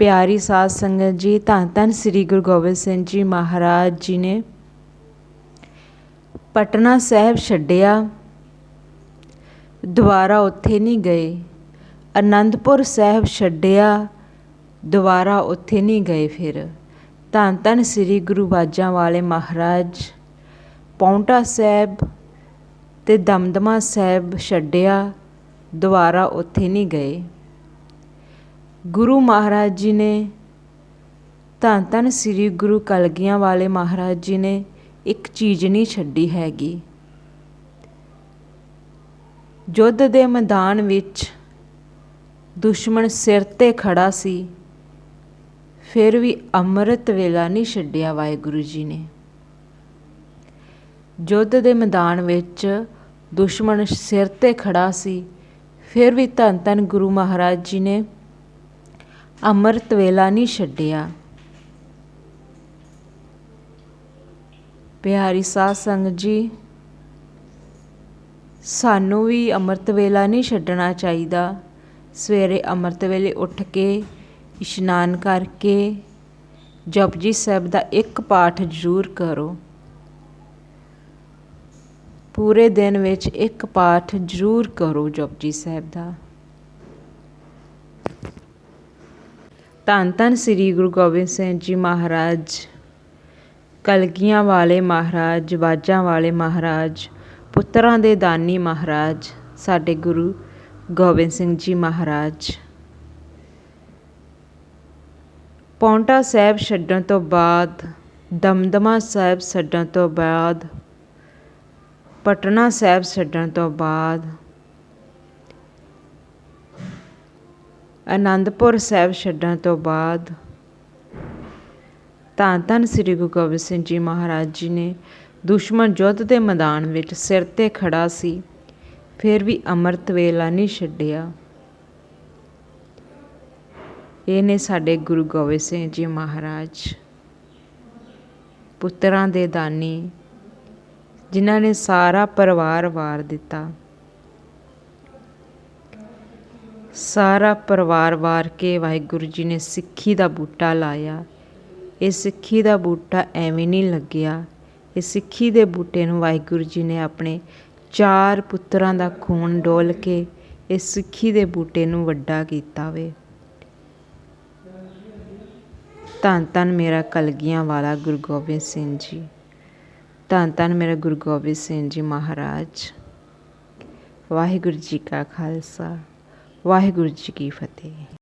ਪਿਆਰੀ ਸਾਧ ਸੰਗਤ ਜੀ, ਧੰਨ ਧੰਨ ਸ੍ਰੀ ਗੁਰੂ ਗੋਬਿੰਦ ਸਿੰਘ ਜੀ ਮਹਾਰਾਜ ਜੀ ਨੇ ਪਟਨਾ ਸਾਹਿਬ ਛੱਡਿਆ। ਦੁਬਾਰਾ ਉੱਥੇ ਨਹੀਂ ਗਏ। ਅਨੰਦਪੁਰ ਸਾਹਿਬ ਛੱਡਿਆ। ਦੁਬਾਰਾ ਉੱਥੇ ਨਹੀਂ ਗਏ ਫਿਰ। ਧੰਨ ਧੰਨ ਸ੍ਰੀ ਗੁਰੂ ਬਾਜਾਂ ਵਾਲੇ ਮਹਾਰਾਜ, ਪੌਂਟਾ ਸਾਹਿਬ ਤੇ ਦਮਦਮਾ ਸਾਹਿਬ ਛੱਡਿਆ। ਦੁਬਾਰਾ ਉੱਥੇ ਨਹੀਂ ਗਏ। ਗੁਰੂ ਮਹਾਰਾਜ ਜੀ ਨੇ, ਧੰਨ ਧੰਨ ਸ੍ਰੀ ਗੁਰੂ ਕਲਗੀਆਂ ਵਾਲੇ ਮਹਾਰਾਜ ਜੀ ਨੇ ਇੱਕ ਚੀਜ਼ ਨਹੀਂ ਛੱਡੀ ਹੈਗੀ। ਯੁੱਧ ਦੇ ਮੈਦਾਨ ਵਿੱਚ ਦੁਸ਼ਮਣ ਸਿਰ ਤੇ ਖੜਾ ਸੀ, ਫਿਰ ਵੀ ਅੰਮ੍ਰਿਤ ਵੇਲਾ ਨਹੀਂ ਛੱਡਿਆ ਵਾਹਿਗੁਰੂ ਜੀ ਨੇ। ਯੁੱਧ ਦੇ ਮੈਦਾਨ ਵਿੱਚ ਦੁਸ਼ਮਣ ਸਿਰ ਤੇ ਖੜਾ ਸੀ, ਫਿਰ ਵੀ ਧੰਨ ਧੰਨ ਗੁਰੂ ਮਹਾਰਾਜ ਜੀ ਨੇ ਅੰਮ੍ਰਿਤ ਵੇਲਾ ਨਹੀਂ ਛੱਡਿਆ। ਪਿਆਰੀ ਸਾਧ ਸੰਗਤ ਜੀ, ਸਾਨੂੰ ਵੀ ਅੰਮ੍ਰਿਤ ਵੇਲਾ ਨਹੀਂ ਛੱਡਣਾ ਚਾਹੀਦਾ। ਸਵੇਰੇ ਅੰਮ੍ਰਿਤ ਵੇਲੇ ਉੱਠ ਕੇ ਇਸ਼ਨਾਨ ਕਰਕੇ ਜਪਜੀ ਸਾਹਿਬ ਦਾ ਇੱਕ ਪਾਠ ਜ਼ਰੂਰ ਕਰੋ। ਪੂਰੇ ਦਿਨ ਵਿੱਚ ਇੱਕ ਪਾਠ ਜ਼ਰੂਰ ਕਰੋ ਜਪਜੀ ਸਾਹਿਬ ਦਾ। ਧੰਨ ਧੰਨ ਸ੍ਰੀ ਗੁਰੂ ਗੋਬਿੰਦ ਸਿੰਘ ਜੀ ਮਹਾਰਾਜ, ਕਲਗੀਆਂ ਵਾਲੇ ਮਹਾਰਾਜ, ਬਾਜਾਂ ਵਾਲੇ ਮਹਾਰਾਜ, ਪੁੱਤਰਾਂ ਦੇ ਦਾਨੀ ਮਹਾਰਾਜ, ਸਾਡੇ ਗੁਰੂ ਗੋਬਿੰਦ ਸਿੰਘ ਜੀ ਮਹਾਰਾਜ। ਪੌਂਟਾ ਸਾਹਿਬ ਛੱਡਣ ਤੋਂ ਬਾਅਦ, ਦਮਦਮਾ ਸਾਹਿਬ ਛੱਡਣ ਤੋਂ ਬਾਅਦ, ਪਟਨਾ ਸਾਹਿਬ ਛੱਡਣ ਤੋਂ ਬਾਅਦ ਅਨੰਦਪੁਰ ਸਾਹਿਬ ਛੱਡਣ ਤੋਂ ਬਾਅਦ ਧੰਨ ਧੰਨ ਸ੍ਰੀ ਗੁਰੂ ਗੋਬਿੰਦ ਸਿੰਘ ਜੀ ਮਹਾਰਾਜ ਜੀ ਨੇ ਦੁਸ਼ਮਣ ਯੁੱਧ ਦੇ ਮੈਦਾਨ ਵਿੱਚ ਸਿਰ ਤੇ ਖੜਾ ਸੀ, ਫਿਰ ਵੀ ਅੰਮ੍ਰਿਤ ਵੇਲਾ ਨਹੀਂ ਛੱਡਿਆ। ਇਹ ਨੇ ਸਾਡੇ ਗੁਰੂ ਗੋਬਿੰਦ ਸਿੰਘ ਜੀ ਮਹਾਰਾਜ ਪੁੱਤਰਾਂ ਦੇ ਦਾਨੀ, ਜਿਨ੍ਹਾਂ ਨੇ ਸਾਰਾ ਪਰਿਵਾਰ ਵਾਰ ਦਿੱਤਾ। ਸਾਰਾ ਪਰਿਵਾਰ ਵਾਰ ਕੇ ਵਾਹਿਗੁਰੂ ਜੀ ਨੇ ਸਿੱਖੀ ਦਾ ਬੂਟਾ ਲਾਇਆ। ਇਹ ਸਿੱਖੀ ਦਾ ਬੂਟਾ ਐਵੇਂ ਨਹੀਂ ਲੱਗਿਆ। ਇਹ ਸਿੱਖੀ ਦੇ ਬੂਟੇ ਨੂੰ ਵਾਹਿਗੁਰੂ ਜੀ ਨੇ ਆਪਣੇ ਚਾਰ ਪੁੱਤਰਾਂ ਦਾ ਖੂਨ ਡੋਲ ਕੇ ਇਹ ਸਿੱਖੀ ਦੇ ਬੂਟੇ ਨੂੰ ਵੱਡਾ ਕੀਤਾ ਵੇ। ਧੰਨ ਧੰਨ ਮੇਰਾ ਕਲਗੀਆਂ ਵਾਲਾ ਗੁਰੂ ਗੋਬਿੰਦ ਸਿੰਘ ਜੀ। ਧੰਨ ਧੰਨ ਮੇਰਾ ਗੁਰੂ ਗੋਬਿੰਦ ਸਿੰਘ ਜੀ ਮਹਾਰਾਜ। ਵਾਹਿਗੁਰੂ ਜੀ ਕਾ ਖਾਲਸਾ। ਵਾਹਿਗੁਰੂ ਜੀ ਕੀ ਫਤਿਹ।